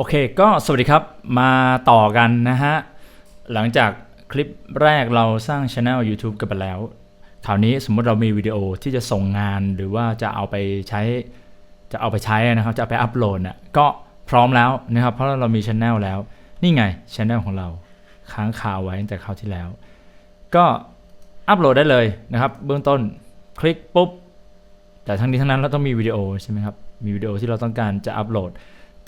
โอเคก็สวัสดีครับมาต่อกันนะฮะ หลังจากคลิปแรกเราสร้าง Channel YouTube กันไปแล้วคราวนี้สมมติเรามีวิดีโอที่จะส่งงานหรือว่าจะเอาไปใช้จะเอาไปใช้นะครับ จะเอาไปอัปโหลดน่ะก็พร้อมแล้วนะครับ เพราะเรามี Channel แล้ว นี่ไง Channel ของเราค้างคาไว้ตั้งแต่คราวที่แล้ว ก็อัปโหลดได้เลยนะครับ เบื้องต้นคลิกปุ๊บ แต่ทั้งนี้ทั้งนั้นเราต้องมีวิดีโอใช่ไหมครับมีวิดีโอที่เราต้องการจะอัปโหลด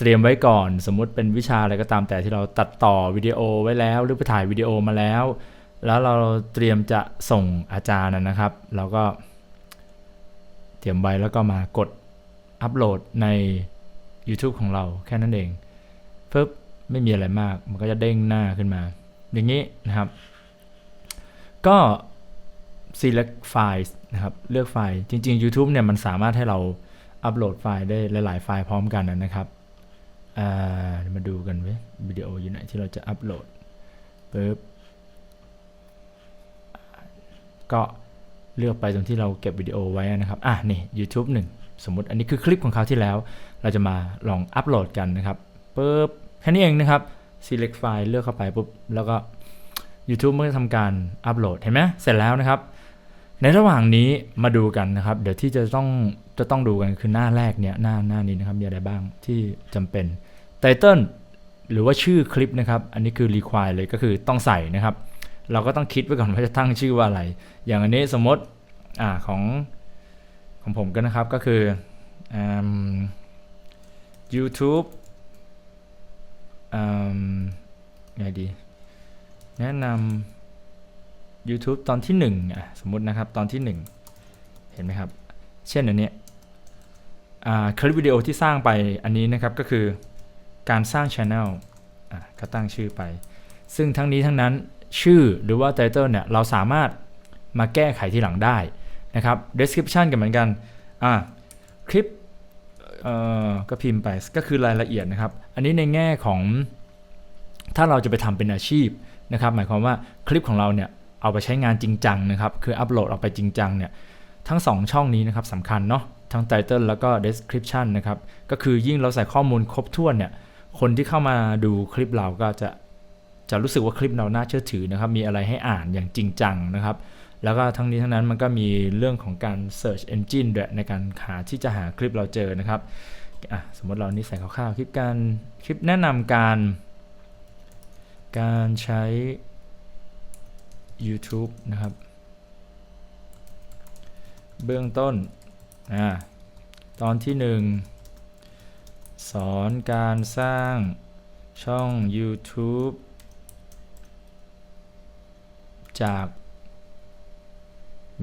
เตรียมไว้ก่อน สมมุติเป็นวิชาอะไรก็ตามแต่ที่เราตัดต่อวิดีโอไว้แล้ว หรือไปถ่ายวิดีโอมาแล้ว แล้วเราเตรียมจะส่งอาจารย์นะครับ เราก็ เตรียมไว้แล้วก็มากดอัปโหลดใน YouTube ของเราแค่นั้นเองปึ๊บไม่มีอะไรมาก มันก็จะเด้งหน้าขึ้นมา อย่างนี้นะครับ ก็ select files นะครับ เลือกไฟล์ จริง ๆ YouTube เนี่ยมันสามารถให้เราอัปโหลดไฟล์ได้หลาย ๆ ไฟล์พร้อมกันนะครับ อ่ามาดูกันเว้ยวิดีโออยู่ไหนที่เราจะอัปโหลดปึ๊บก็เลือกไปตรงที่เราเก็บวิดีโอไว้นะครับ อะนี่ YouTube 1 สมมติอันนี้คือคลิปของเขาที่แล้ว เราจะมาลองอัปโหลดกันนะครับปึ๊บแค่นี้เองนะครับ select file เลือกเข้าไปปุ๊บ แล้วก็ YouTube มันจะทำการอัปโหลด เห็นไหมเสร็จแล้วนะครับ ในระหว่างนี้มาดูกันนะครับ เดี๋ยวที่จะต้องจะต้องดูกันคือหน้าแรกเนี่ยหน้าหน้านี้นะครับมีอะไรบ้างที่จำเป็นไตเติลหรือว่าชื่อคลิปนะครับ อันนี้คือ require เลยก็คือต้องใส่นะครับ เราก็ต้องคิดไว้ก่อนว่าจะตั้งชื่อว่าอะไร อย่างอันนี้สมมติอ่าของของผมก็นะครับก็คืออ YouTube อืมไงดี แนะนำ YouTube ตอนที่1อะสมมุตินะครับตอนที่ 1 เห็นไหมครับ เช่นอันนี้คลิปวิดีโอที่สร้างไปอันนี้นะครับก็คือการสร้าง Channel ก็ตั้งชื่อไป ซึ่งทั้งนี้ทั้งนั้นชื่อหรือว่า Title เนี่ยเราสามารถมาแก้ไขทีหลังได้นะครับ Description กันเหมือนกันคลิปก็พิมพ์ไปก็คือรายละเอียดนะครับ อันนี้ในแง่ของถ้าเราจะไปทำเป็นอาชีพนะครับ หมายความว่าคลิปของเราเนี่ย เอาไปใช้งานจริงจังนะครับคืออัปโหลดออกไปจริงจังเนี่ยทั้ง 2 ช่องนี้นะครับสำคัญเนาะทั้ง Title แล้วก็ Description นะครับก็คือยิ่งเราใส่ข้อมูลครบถ้วนเนี่ยคนที่เข้ามาดูคลิปเราก็จะจะรู้สึกว่าคลิปเราน่าเชื่อถือนะครับ มีอะไรให้อ่านอย่างจริงจังนะครับ แล้วก็ทั้งนี้ทั้งนั้นมันก็มีเรื่องของการ Search Engine ด้วยในการหาที่จะหาคลิปเราเจอนะครับสมมติเรานี่ใส่คร่าวๆคลิปการคลิปแนะนำการ การใช้ YouTube นะครับ เบื้องต้นอ่าตอนที่ 1 สอนการสร้างช่อง YouTube จาก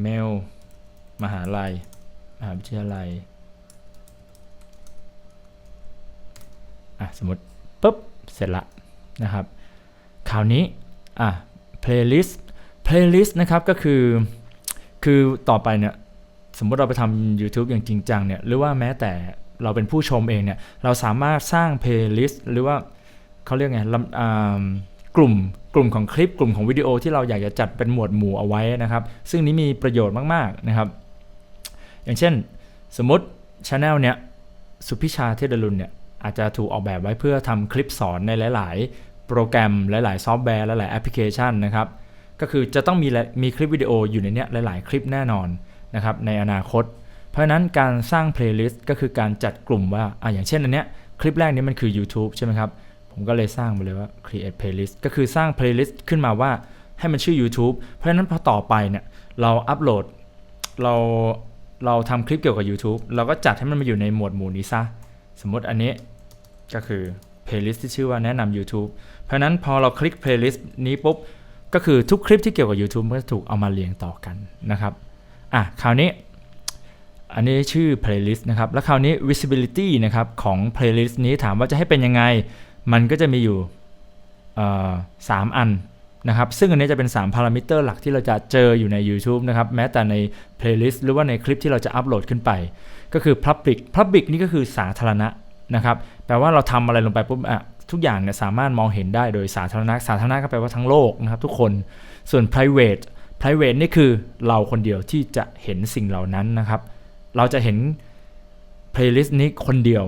เมล มหาลัย มหาวิทยาลัย อะ สมมติปุ๊บ เสร็จละนะครับ คราวนี้ อะ playlist playlist นะครับก็คือ คือต่อไปเนี่ยสมมติเราไปทำ YouTube อย่างจริงจังเนี่ยหรือว่าแม้แต่เราเป็นผู้ชมเองเนี่ยเราสามารถสร้าง playlist หรือว่าเขาเรียกไงลำกลุ่มกลุ่มของคลิปกลุ่มของวิดีโอที่เราอยากจะจัดเป็นหมวดหมู่เอาไว้นะครับ ซึ่งนี้มีประโยชน์มากๆนะครับ อย่างเช่นสมมติช anel เนี่ยสุพิชาเทดลุนเนี่ยอาจจะถูกออกแบบไว้เพื่อทำคลิปสอนในหลาย ๆ โปรแกรมหลาย ๆ ซอฟต์แวร์หลาย ๆ แอปพลิเคชันนะครับ ก็คือจะต้องมีมีคลิปวิดีโออยู่ในเนี้ยหลาย ๆ คลิปแน่นอนนะครับในอนาคต เพราะฉะนั้นการสร้าง playlist ก็คือการจัดกลุ่มว่าอะอย่างเช่นอันเนี้ยคลิปแรกนี้มันคือ YouTube ใช่ไหมครับ ผมก็เลยสร้างไปเลยว่า create playlist ก็คือสร้าง playlist ขึ้นมาว่าให้มันชื่อ YouTube เพราะฉะนั้นพอต่อไปเนี่ยเราอัปโหลดเราเราทำคลิปเกี่ยวกับ YouTube เราก็จัดให้มันมาอยู่ในหมวดหมู่นี้ซะ สมมติอันนี้ก็คือ playlist ที่ชื่อว่าแนะนำ YouTube เพราะฉะนั้นพอเราคลิก playlist นี้ปุ๊บ ก็คือทุกคลิปที่เกี่ยวกับ YouTube ก็จะถูกเอามาเรียงต่อกันนะครับอะคราวนี้อันนี้ชื่อ playlist นะครับ แล้วคราวนี้ visibility นะครับของ playlist นี้ถามว่าจะให้เป็นยังไง มันก็จะมีอยู่สามอันนะครับ ซึ่งอันนี้จะเป็น 3 พารามิเตอร์หลักที่เราจะเจออยู่ใน YouTube นะครับ แม้แต่ใน playlist หรือว่าในคลิปที่เราจะอัปโหลดขึ้นไป ก็คือ public public นี่ก็คือสาธารณะนะครับ แปลว่าเราทำอะไรลงไปปุ๊บอะ ทุกอย่างเนี่ยสามารถมองเห็นได้โดยสาธารณะสาธารณะก็แปลว่าทั้งโลกนะครับทุกคนส่วน private private นี่คือเราคนเดียวที่จะเห็นสิ่งเหล่านั้นนะครับ เราจะเห็น playlist นี้คนเดียว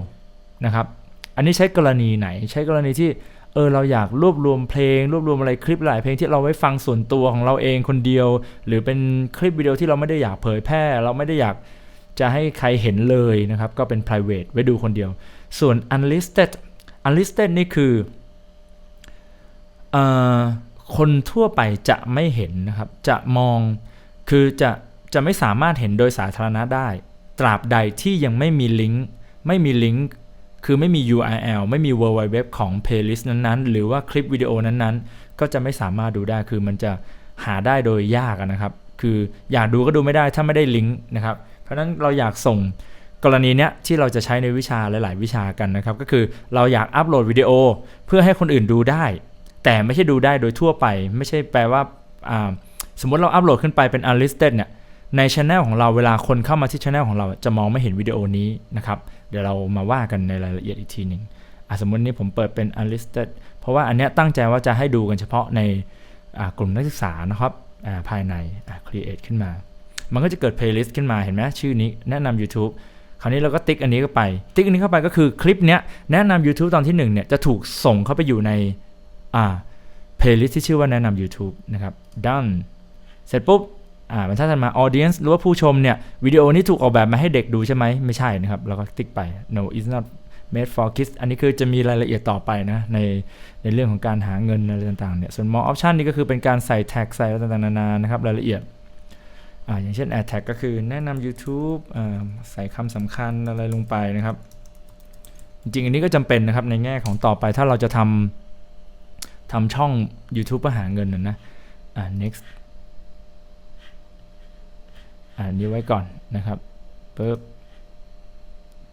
นะครับออันนี้ใช้กรณีไหน ใช้กรณีที่เออเราอยากรวบรวมเพลง รวบรวมอะไรคลิปหลายเพลงที่เราไว้ฟังส่วนตัวของเราเองคนเดียว หรือเป็นคลิปวิดีโอที่เราไม่ได้อยากเผยแพร่ เราไม่ได้อยากจะให้ใครเห็นเลยนะครับ ก็เป็น private ไว้ดูคนเดียว ส่วน unlisted unlisted นี่คืออคนทั่วไปจะไม่เห็นนะครับ จะมองคือจะจะไม่สามารถเห็นโดยสาธารณะได้ ตราบใดที่ยังไม่มีลิงก์ไม่มีลิงก์คือไม่มี URL ไม่มี www ของ playlist นั้นๆ หรือว่าคลิปวิดีโอนั้นๆ ก็จะไม่สามารถดูได้คือมันจะหาได้โดยยากนะครับ คืออยากดูก็ดูไม่ได้ถ้าไม่ได้ลิงก์นะครับ เพราะนั้นเราอยากส่ง กรณีเนี้ยที่เราจะใช้ในวิชาหลาย ๆ วิชากันนะครับ ก็คือเราอยากอัปโหลดวิดีโอเพื่อให้คนอื่นดูได้ แต่ไม่ใช่ดูได้โดยทั่วไป ไม่ใช่แปลว่าาสมมติเราอัปโหลดขึ้นไปเป็น unlisted เนี่ยในช anel ของเราเวลาคนเข้ามาที่ช anel ของเราจะมองไม่เห็นวิดีโอนี้นะครับ เดี๋ยวเรามาว่ากันในรายละเอียดอีกทีหนึ่งสมมตินี้ผมเปิดเป็น unlisted เพราะว่าอันเนี้ยตั้งใจว่าจะให้ดูกันเฉพาะในกลุ่มนักศึกษานะครับภายใน create ขึ้นมา มันก็จะเกิด playlist ขึ้นมาเห็นไหมชื่อนี้แนะนำ YouTube คราวนี้เราก็ติ๊กอันนี้เข้าไป ติ๊กอันนี้เข้าไปก็คือคลิปเนี้ยแนะนำ YouTube ตอนที่1เนี่ยจะถูกส่งเข้าไปอยู่ในอ่า playlist ที่ชื่อว่าแนะนำ YouTube นะครับ done เสร็จปุ๊บอ่าบรรทัดถัดมา audience หรือว่าผู้ชมเนี่ยวิดีโอนี้ถูกออกแบบมาให้เด็กดูใช่ไหมไม่ใช่นะครับเราก็ติ๊กไป no it's not made for kids อันนี้คือจะมีรายละเอียดต่อไปนะในในเรื่องของการหาเงินอะไรต่างๆเนี่ยส่วน more option นี่ก็คือเป็นการใส่ tag ใส่อะไรต่างๆนานานะครับรายละเอียด ออย่างเช่น ad tag ก็คือแนะนำ YouTube ใส่คำสำคัญอะไรลงไปนะครับ จริงอันนี้ก็จำเป็นนะครับในแง่ของต่อไปถ้าเราจะทำทำช่อง YouTube เพื่อหาเงินนะนะอ่า next อ่านี้ไว้ก่อนนะครับปึ๊บ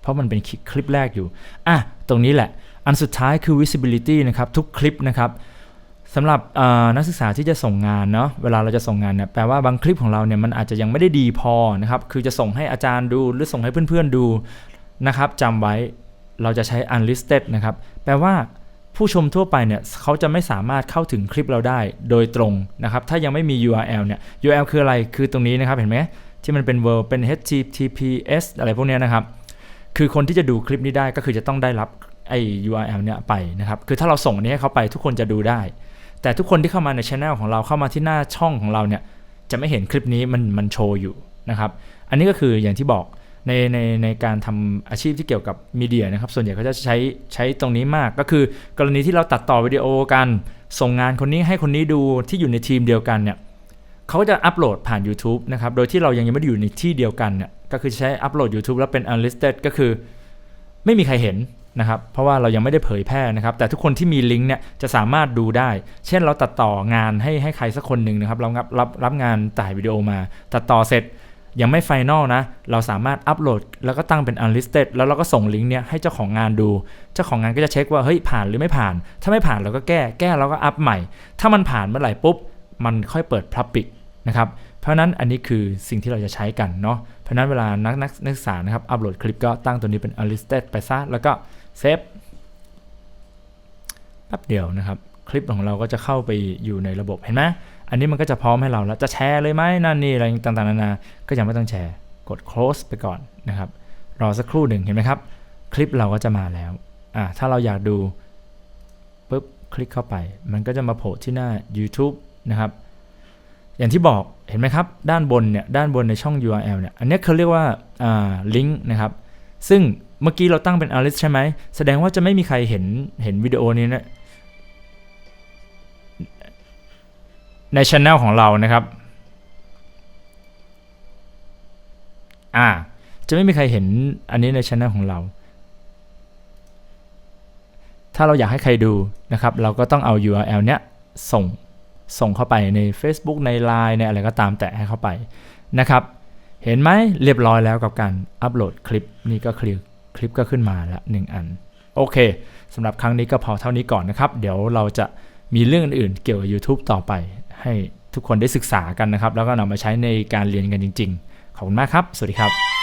เพราะมันเป็นคลิปแรกอยู่ อะ ตรงนี้แหละ อันสุดท้ายคือ visibility นะครับ ทุกคลิปนะครับ สำหรับนักศึกษาที่จะส่งงานเนาะเวลาเราจะส่งงานเนี่ยแปลว่าบางคลิปของเราเนี่ยมันอาจจะยังไม่ได้ดีพอนะครับคือจะส่งให้อาจารย์ดูหรือส่งให้เพื่อนๆดูนะครับจำไว้เราจะใช้ unlisted นะครับแปลว่าผู้ชมทั่วไปเนี่ยเขาจะไม่สามารถเข้าถึงคลิปเราได้โดยตรงนะครับถ้ายังไม่มี URL เนี่ย URL คืออะไรคือตรงนี้นะครับเห็นไหมที่มันเป็น world เป็น https อะไรพวกนี้นะครับคือคนที่จะดูคลิปนี้ได้ก็คือจะต้องได้รับไอ้ URL เนี่ยไปนะครับ คือถ้าเราส่งอันนี้ให้เขาไปทุกคนจะดูได้ แต่ทุกคนที่เข้ามาในช anel ของเราเข้ามาที่หน้าช่องของเราเนี่ยจะไม่เห็นคลิปนี้มันมันโชว์อยู่นะครับ อันนี้ก็คืออย่างที่บอกในในในการทำอาชีพที่เกี่ยวกับมีเดียนะครับ ส่วนใหญ่เขาจะใช้ใช้ตรงนี้มากก็คือกรณีที่เราตัดต่อวิดีโอกัน ส่งงานคนนี้ให้คนนี้ดูที่อยู่ในทีมเดียวกันเนี่ยเขาก็จะอัปโหลดผ่าน YouTube นะครับ โดยที่เรายังยังไม่ได้อยู่ในที่เดียวกันเนี่ยก็คือใช้อัปโหลด YouTube แล้วเป็น unlisted ก็คือ ไม่มีใครเห็น นะครับเพราะว่าเรายังไม่ได้เผยแพร่นะครับ แต่ทุกคนที่มีลิงก์เนี่ยจะสามารถดูได้ เช่นเราตัดต่องานให้ให้ใครสักคนหนึ่งนะครับเรารับรับรับงานถ่ายวิดีโอมา ตัดต่อเสร็จยังไม่ไฟนอลนะ เราสามารถอัปโหลดแล้วก็ตั้งเป็น unlisted แล้วเราก็ส่งลิงก์เนี่ยให้เจ้าของงานดู เจ้าของงานก็จะเช็คว่าเฮ้ยผ่านหรือไม่ผ่าน ถ้าไม่ผ่านเราก็แก้ แก้เราก็อัพใหม่ ถ้ามันผ่านเมื่อไหร่ปุ๊บ มันค่อยเปิด public นะครับ เพราะนั้นอันนี้คือสิ่งที่เราจะใช้กันเนาะ เพราะนั้นเวลานักนักนักศึกษานะครับอัปโหลดคลิปก็ตั้งตัวนี้เป็น unlisted ไปซะ แล้วก็ เซฟแป๊บเดียวนะครับ คลิปของเราก็จะเข้าไปอยู่ในระบบเห็นไหมอันนี้มันก็จะพร้อมให้เราแล้วจะแชร์เลยไหมนั่นนี่อะไรต่างๆนานา ก็ยังไม่ต้องแชร์ กด close ไปก่อนนะครับรอสักครู่หนึ่งเห็นไหมครับ คลิปเราก็จะมาแล้วอ่าถ้าเราอยากดูปุ๊บคลิกเข้าไป มันก็จะมาโผล่ที่หน้า YouTube นะครับ อย่างที่บอกเห็นไหมครับ ด้านบนเนี่ยด้านบนในช่อง URL เนี่ยอันนี้เขาเรียกว่าอ่าลิงก์นะครับ ซึ่ง เมื่อกี้เราตั้งเป็น Alice ใช่ไหม แสดงว่าจะไม่มีใครเห็นเห็นวิดีโอนี้นะ ในช anel ของเรานะครับ อ่า จะไม่มีใครเห็นอันนี้ในช anel ของเรา ถ้าเราอยากให้ใครดูนะครับ เราก็ต้องเอา URL เนี้ยส่งส่งเข้าไปใน Facebook ใน Line ในอะไรก็ตามแตะให้เข้าไปนะครับ เห็นไหมเรียบร้อยแล้วกับการอัปโหลดคลิปนี่ก็คลิป คลิปก็ขึ้นมาละหนึ่งอัน โอเคสำหรับครั้งนี้ก็พอเท่านี้ก่อนนะครับ เดี๋ยวเราจะมีเรื่องอื่นเกี่ยวกับ YouTube ต่อไป ให้ทุกคนได้ศึกษากันนะครับ แล้วก็นำมาใช้ในการเรียนกันจริง ๆ ขอบคุณมากครับ สวัสดีครับ